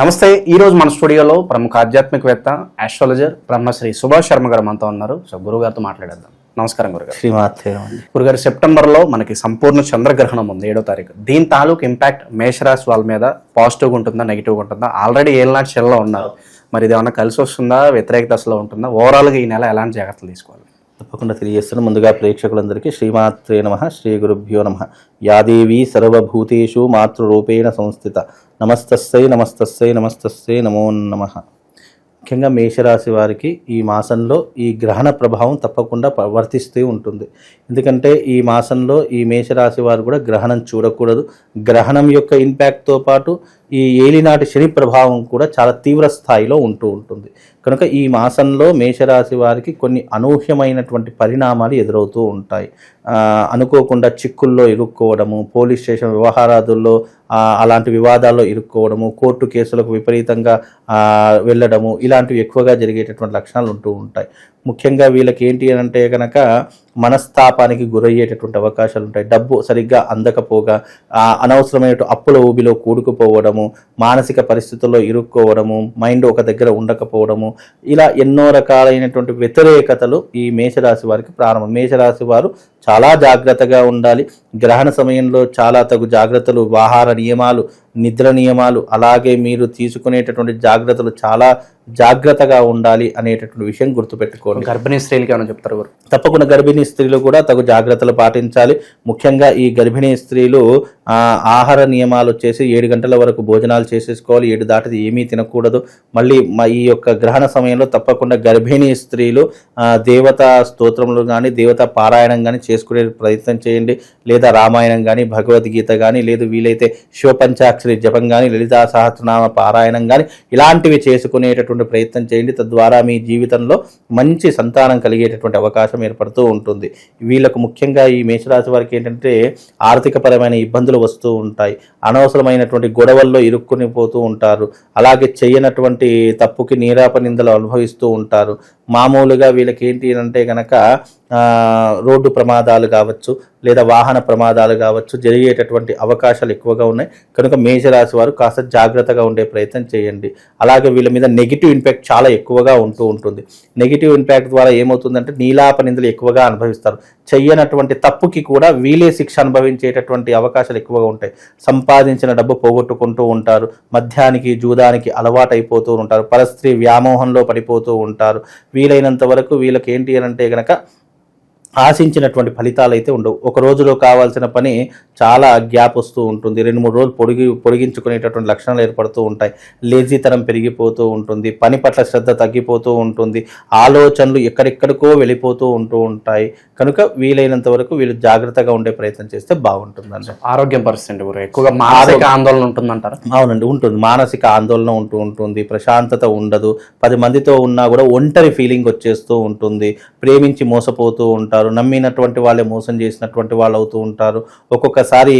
నమస్తే ఈ రోజు మన స్టూడియోలో ప్రముఖ ఆధ్యాత్మికవేత్త ఆస్ట్రాలజర్ బ్రహ్మశ్రీ సుభాష్ శర్మ గారు మనతో ఉన్నారు. సో గురువు గారితో మాట్లాడేద్దాం. నమస్కారం గురుగారు. శ్రీమాతే గురుగారు సెప్టెంబర్లో మనకి సంపూర్ణ చంద్రగ్రహణం ఉంది ఏడో తారీఖు. దీని తాలూకు ఇంపాక్ట్ మేషరాశి వాళ్ళ మీద పాజిటివ్గా ఉంటుందా నెగిటివ్గా ఉంటుందా? ఆల్రెడీ ఏళ్ళనాటి చెల్లో ఉన్నారు. మరి ఇది ఏమన్నా కలిసి వస్తుందా వ్యతిరేక దశలో ఉంటుందా? ఓవరాల్గా ఈ నెల ఎలాంటి జాగ్రత్తలు తీసుకోవాలి? తప్పకుండా తెలియజేస్తున్న. ముందుగా ప్రేక్షకులందరికీ శ్రీమాత్రే నమ శ్రీ గురుభ్యో నమ. యాదేవి సర్వభూతేషు మాతృరూపేణ సంస్థిత. నమస్తస్సై నమస్తస్సై నమస్తస్సై నమో నమ. ముఖ్యంగా మేషరాశి వారికి ఈ మాసంలో ఈ గ్రహణ ప్రభావం తప్పకుండా వర్తిస్తూ ఉంటుంది. ఎందుకంటే ఈ మాసంలో ఈ మేషరాశి వారు కూడా గ్రహణం చూడకూడదు. గ్రహణం యొక్క ఇంపాక్ట్తో పాటు ఈ ఏలినాటి శని ప్రభావం కూడా చాలా తీవ్ర స్థాయిలో ఉంటూ ఉంటుంది. కనుక ఈ మాసంలో మేషరాశి వారికి కొన్ని అనూహ్యమైనటువంటి పరిణామాలు ఎదురవుతూ ఉంటాయి. అనుకోకుండా చిక్కుల్లో ఇరుక్కోవడము పోలీస్ స్టేషన్ వ్యవహారాదుల్లో అలాంటి వివాదాల్లో ఇరుక్కోవడము కోర్టు కేసులకు విపరీతంగా వెళ్ళడము ఇలాంటివి ఎక్కువగా జరిగేటటువంటి లక్షణాలు ఉంటూ ఉంటాయి. ముఖ్యంగా వీళ్ళకి ఏంటి అని అంటే కనుక మనస్తాపానికి గురయ్యేటటువంటి అవకాశాలు ఉంటాయి. డబ్బు సరిగ్గా అందకపోగా అనవసరమైన అప్పుల ఊబిలో కూడుకుపోవడము మానసిక పరిస్థితుల్లో ఇరుక్కోవడము మైండ్ ఒక దగ్గర ఉండకపోవడము ఇలా ఎన్నో రకాలైనటువంటి వ్యతిరేకతలు ఈ మేషరాశి వారికి ప్రారంభం. మేషరాశి వారు చాలా జాగ్రత్తగా ఉండాలి. గ్రహణ సమయంలో చాలా తగు జాగ్రత్తలు ఆహార నియమాలు నిద్ర నియమాలు అలాగే మీరు తీసుకునేటటువంటి జాగ్రత్తలు చాలా జాగ్రత్తగా ఉండాలి అనేటటువంటి విషయం గుర్తుపెట్టుకోండి. గర్భిణీ స్త్రీలకి ఏమైనా చెప్తారు గురు? తప్పకుండా గర్భిణీ స్త్రీలు కూడా తగు జాగ్రత్తలు పాటించాలి. ముఖ్యంగా ఈ గర్భిణీ స్త్రీలు ఆహార నియమాలు వచ్చేసి ఏడు గంటల వరకు భోజనాలు చేసేసుకోవాలి. ఏడు దాటిది ఏమీ తినకూడదు. మళ్ళీ మ- ఈ యొక్క గ్రహణ సమయంలో తప్పకుండా గర్భిణీ స్త్రీలు దేవతా స్తోత్రములు కానీ దేవతా పారాయణం కానీ చేసుకునే ప్రయత్నం చేయండి. లేదా రామాయణం కానీ భగవద్గీత కానీ లేదు వీలైతే శివపంచాక్షరి జపం కానీ లలితా సహస్రనామ పారాయణం కానీ ఇలాంటివి చేసుకునేటటువంటి ప్రయత్నం చేయండి. తద్వారా మీ జీవితంలో మంచి సంతానం కలిగేటటువంటి అవకాశం ఏర్పడుతూ ఉంటుంది. వీళ్ళకు ముఖ్యంగా ఈ మేషరాశి వారికి ఏంటంటే ఆర్థికపరమైన ఇబ్బందులు వస్తూ ఉంటాయి. అనవసరమైనటువంటి గొడవల్లో ఇరుక్కుని పోతూ ఉంటారు. అలాగే చేయనటువంటి తప్పుకి నీరాప నిందలు అనుభవిస్తూ ఉంటారు. మామూలుగా వీళ్ళకి ఏంటి అంటే కనుక రోడ్డు ప్రమాదాలు కావచ్చు లేదా వాహన ప్రమాదాలు కావచ్చు జరిగేటటువంటి అవకాశాలు ఎక్కువగా ఉన్నాయి. కనుక మేషరాశి వారు కాస్త జాగ్రత్తగా ఉండే ప్రయత్నం చేయండి. అలాగే వీళ్ళ మీద నెగిటివ్ ఇంపాక్ట్ చాలా ఎక్కువగా ఉంటూ ఉంటుంది. నెగిటివ్ ఇంపాక్ట్ ద్వారా ఏమవుతుందంటే నీలాప నిందలు ఎక్కువగా అనుభవిస్తారు. చెయ్యనటువంటి తప్పుకి కూడా వీలే శిక్ష అనుభవించేటటువంటి అవకాశాలు ఎక్కువగా ఉంటాయి. సంపాదించిన డబ్బు పోగొట్టుకుంటూ ఉంటారు. మద్యానికి జూదానికి అలవాటైపోతూ ఉంటారు. పరస్త్రీ వ్యామోహంలో పడిపోతూ ఉంటారు. వీలైనంత వరకు వీళ్ళకి ఏంటి అని అంటే గనక ఆశించినటువంటి ఫలితాలు అయితే ఉండవు. ఒక రోజులో కావాల్సిన పని చాలా గ్యాప్ వస్తూ ఉంటుంది. రెండు మూడు రోజులు పొడిగి పొడిగించుకునేటటువంటి లక్షణాలు ఏర్పడుతూ ఉంటాయి. లేజీతనం పెరిగిపోతూ ఉంటుంది. పని పట్ల శ్రద్ధ తగ్గిపోతూ ఉంటుంది. ఆలోచనలు ఎక్కడెక్కడికో వెళ్ళిపోతూ ఉంటూ ఉంటాయి. కనుక వీలైనంత వరకు వీళ్ళు జాగ్రత్తగా ఉండే ప్రయత్నం చేస్తే బాగుంటుందండి. ఆరోగ్యం పరిస్థితి ఎక్కువగా మానసిక ఆందోళన ఉంటుందంటారా? అవునండి ఉంటుంది. మానసిక ఆందోళన ఉంటూ ఉంటుంది. ప్రశాంతత ఉండదు. పది మందితో ఉన్నా కూడా ఒంటరి ఫీలింగ్ వచ్చేస్తూ ఉంటుంది. ప్రేమించి మోసపోతూ ఉంటారు. నమ్మినటువంటి వాళ్ళే మోసం చేసినటువంటి వాళ్ళు అవుతూ ఉంటారు. ఒక్కొక్కసారి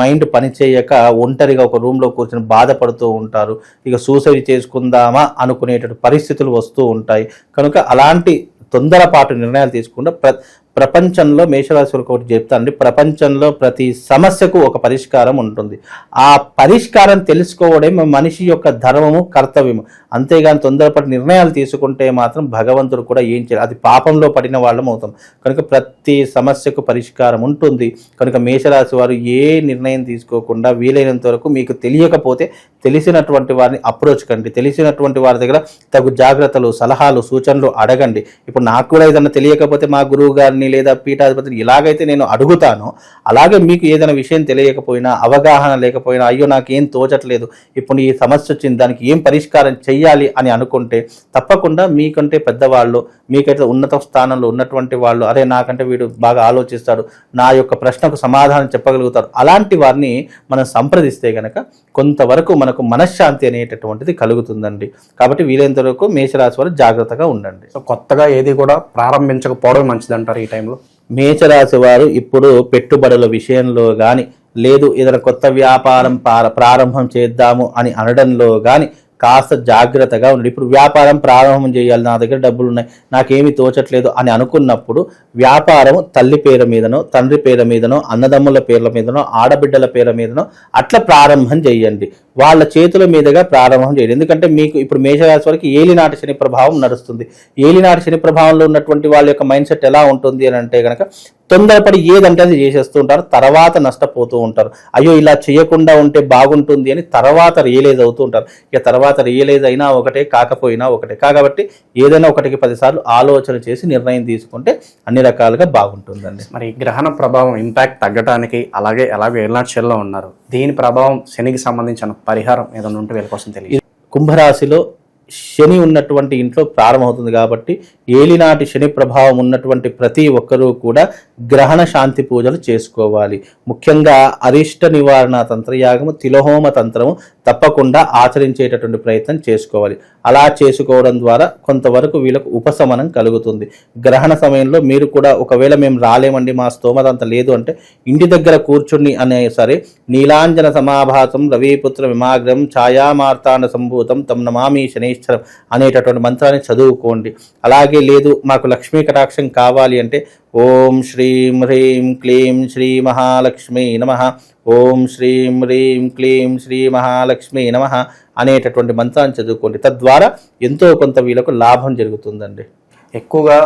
మైండ్ పనిచేయక ఒంటరిగా ఒక రూమ్లో కూర్చొని బాధపడుతూ ఉంటారు. ఇక సూసైడ్ చేసుకుందామా అనుకునేటటువంటి పరిస్థితులు వస్తూ ఉంటాయి. కనుక అలాంటి తొందరపాటు నిర్ణయాలు తీసుకుంటే ప్ర ప్రపంచంలో మేషరాశులకు వారికి ఒకటి చెప్తానండి ప్రపంచంలో ప్రతి సమస్యకు ఒక పరిష్కారం ఉంటుంది. ఆ పరిష్కారం తెలుసుకోవడమే మనిషి యొక్క ధర్మము కర్తవ్యము. అంతేగాని తొందరపడి నిర్ణయాలు తీసుకుంటే మాత్రం భగవంతుడు కూడా ఏం చేయాలి అది పాపంలో పడిన వాళ్ళం అవుతాం. కనుక ప్రతి సమస్యకు పరిష్కారం ఉంటుంది. కనుక మేషరాశి వారు ఏ నిర్ణయం తీసుకోకుండా వీలైనంత వరకు మీకు తెలియకపోతే తెలిసినటువంటి వారిని అప్రోచ్ కండి. తెలిసినటువంటి వారి దగ్గర తగు జాగ్రత్తలు సలహాలు సూచనలు అడగండి. ఇప్పుడు నాకు కూడా ఏదైనా తెలియకపోతే మా గురువు గారిని లేదా పీఠాధిపతిని ఇలాగైతే నేను అడుగుతానో అలాగే మీకు ఏదైనా విషయం తెలియకపోయినా అవగాహన లేకపోయినా అయ్యో నాకేం తోచట్లేదు ఇప్పుడు ఈ సమస్య వచ్చింది దానికి ఏం పరిష్కారం చెయ్యాలి అని అనుకుంటే తప్పకుండా మీకంటే పెద్దవాళ్ళు మీకైతే ఉన్నత స్థానంలో ఉన్నటువంటి వాళ్ళు అరే నాకంటే వీడు బాగా ఆలోచిస్తాడు నా యొక్క ప్రశ్నకు సమాధానం చెప్పగలుగుతారు అలాంటి వారిని మనం సంప్రదిస్తే కనుక కొంతవరకు మనకు మనశ్శాంతి అనేటటువంటిది కలుగుతుందండి. కాబట్టి వీలైనంత వరకు మేషరాశి వారు జాగ్రత్తగా ఉండండి. సో కొత్తగా ఏది కూడా ప్రారంభించకపోవడం మంచిదంటారు ఈ టైంలో. మేచరాశి వారు ఇప్పుడు పెట్టుబడుల విషయంలో కానీ లేదు ఏదైనా కొత్త వ్యాపారం ప్రారంభం చేద్దాము అని అనడంలో కానీ కాస్త జాగ్రత్తగా ఉండండి. ఇప్పుడు వ్యాపారం ప్రారంభం చేయాలి నా దగ్గర డబ్బులు ఉన్నాయి నాకేమి తోచట్లేదు అని అనుకున్నప్పుడు వ్యాపారం తల్లి పేరు మీదనో తండ్రి పేరు మీదనో అన్నదమ్ముల పేర్ల మీదనో ఆడబిడ్డల పేరు మీదనో అట్లా ప్రారంభం చేయండి. వాళ్ళ చేతుల మీదుగా ప్రారంభం చేయండి. ఎందుకంటే మీకు ఇప్పుడు మేషరాశి వారికి ఏలినాటి శని ప్రభావం నడుస్తుంది. ఏలినాటి శని ప్రభావంలో ఉన్నటువంటి వాళ్ళ యొక్క మైండ్ సెట్ ఎలా ఉంటుంది అని అంటే కనుక తొందరపడి ఏదంటే అది చేసేస్తూ ఉంటారు. తర్వాత నష్టపోతూ ఉంటారు. అయ్యో ఇలా చేయకుండా ఉంటే బాగుంటుంది అని తర్వాత రియలైజ్ అవుతూ ఉంటారు. ఇక తర్వాత రియలైజ్ అయినా ఒకటే కాకపోయినా ఒకటే. కాబట్టి ఏదైనా ఒకటికి పదిసార్లు ఆలోచన చేసి నిర్ణయం తీసుకుంటే అన్ని రకాలుగా బాగుంటుందండి. మరి గ్రహణ ప్రభావం ఇంపాక్ట్ తగ్గడానికి అలాగే ఎలా ఏళ్ళనాటి చెల్లో ఉన్నారు? దీని ప్రభావం శనికి సంబంధించిన పరిహారం ఏదైనా ఉంటే వీళ్ళ కోసం తెలియదు కుంభరాశిలో శని ఉన్నటువంటి ఇంట్లో ప్రారంభమవుతుంది కాబట్టి ఏలినాటి శని ప్రభావం ఉన్నటువంటి ప్రతి ఒక్కరూ కూడా గ్రహణ శాంతి పూజలు చేసుకోవాలి. ముఖ్యంగా అరిష్ట నివారణ తంత్రయాగము తిలహోమ తంత్రము తప్పకుండా ఆచరించేటటువంటి ప్రయత్నం చేసుకోవాలి. అలా చేసుకోవడం ద్వారా కొంతవరకు వీళ్ళకు ఉపశమనం కలుగుతుంది. గ్రహణ సమయంలో మీరు కూడా ఒకవేళ మేము రాలేమండి మా స్తోమత అంత లేదు అంటే ఇంటి దగ్గర కూర్చుని అనే సరే నీలాంజన సమాభాసం రవిపుత్ర విమాగ్రం ఛాయామార్తాండ సంభూతం తమ్ నమామి శనైశ్వరం అనేటటువంటి మంత్రాన్ని చదువుకోండి. అలాగే లేదు మాకు లక్ష్మీ కటాక్షం కావాలి అంటే ఓం శ్రీం హ్రీం క్లీం శ్రీ మహాలక్ష్మి నమ ఓం శ్రీం హ్రీం క్లీం శ్రీ మహాలక్ష్మి నమ అనేటటువంటి మంత్రాన్ని చదువుకోండి. తద్వారా ఎంతో కొంత వీళ్ళకు లాభం జరుగుతుందండి. ఎక్కువగా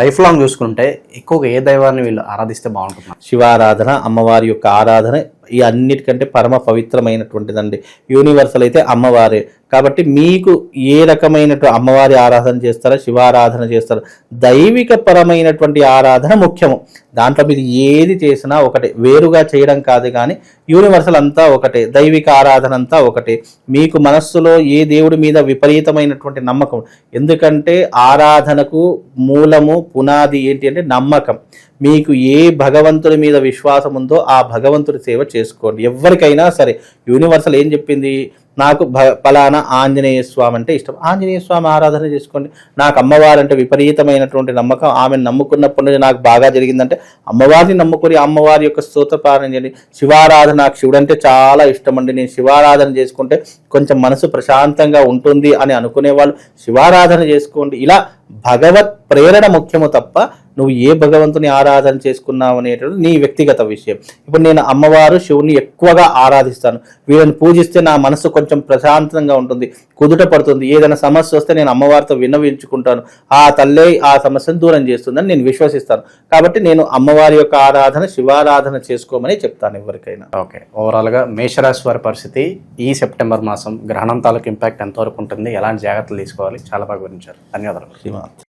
లైఫ్ లాంగ్ చూసుకుంటే ఎక్కువగా ఏ దైవాన్ని వీళ్ళు ఆరాధిస్తే బాగుంటుంది? శివారాధన అమ్మవారి యొక్క ఆరాధన ఈ అన్నిటికంటే పరమ పవిత్రమైనటువంటిదండి. యూనివర్సల్ అయితే అమ్మవారే. కాబట్టి మీకు ఏ రకమైనటువంటి అమ్మవారి ఆరాధన చేస్తారా శివారాధన చేస్తారా దైవిక పరమైనటువంటి ఆరాధన ముఖ్యము. దాంట్లో మీరు ఏది చేసినా ఒకటే. వేరుగా చేయడం కాదు కానీ యూనివర్సల్ అంతా ఒకటే. దైవిక ఆరాధన అంతా ఒకటే. మీకు మనస్సులో ఏ దేవుడి మీద విపరీతమైనటువంటి నమ్మకం? ఎందుకంటే ఆరాధనకు మూలము పునాది ఏంటి అంటే నమ్మకం. మీకు ఏ భగవంతుడి మీద విశ్వాసం ఉందో ఆ భగవంతుడి సేవ చేసుకోండి. ఎవరికైనా సరే యూనివర్సల్ ఏం చెప్పింది? నాకు భ ఫలానా ఆంజనేయ స్వామి అంటే ఇష్టం. ఆంజనేయ స్వామి ఆరాధన చేసుకోండి. నాకు అమ్మవారు అంటే విపరీతమైనటువంటి నమ్మకం. ఆమెను నమ్ముకున్నప్పటి నుంచి నాకు బాగా జరిగిందంటే అమ్మవారిని నమ్ముకొని అమ్మవారి యొక్క స్తోత్రపారణ చేయండి. శివారాధన నాకు శివుడు అంటే చాలా ఇష్టం అండి నేను శివారాధన చేసుకుంటే కొంచెం మనసు ప్రశాంతంగా ఉంటుంది అని అనుకునే వాళ్ళు శివారాధన చేసుకోండి. ఇలా భగవత్ ప్రేరణ ముఖ్యము తప్ప నువ్వు ఏ భగవంతుని ఆరాధన చేసుకున్నావు అనేటువంటి నీ వ్యక్తిగత విషయం. ఇప్పుడు నేను అమ్మవారు శివుని ఎక్కువగా ఆరాధిస్తాను. వీళ్ళని పూజిస్తే నా మనసు కొంచెం ప్రశాంతంగా ఉంటుంది. కుదుట పడుతుంది. ఏదైనా సమస్య వస్తే నేను అమ్మవారితో విన్నవించుకుంటాను. ఆ తల్లే ఆ సమస్యను దూరం చేస్తుందని నేను విశ్వసిస్తాను. కాబట్టి నేను అమ్మవారి యొక్క ఆరాధన శివారాధన చేసుకోమని చెప్తాను ఎవరికైనా. ఓకే. ఓవరాల్గా మేషరాశి వారి పరిస్థితి ఈ సెప్టెంబర్ మాసం గ్రహణం తాలూకు ఇంపాక్ట్ ఎంతవరకు ఉంటుంది? ఎలాంటి జాగ్రత్తలు తీసుకోవాలి? చాలా బాగా వివరించారు. ధన్యవాదాలు.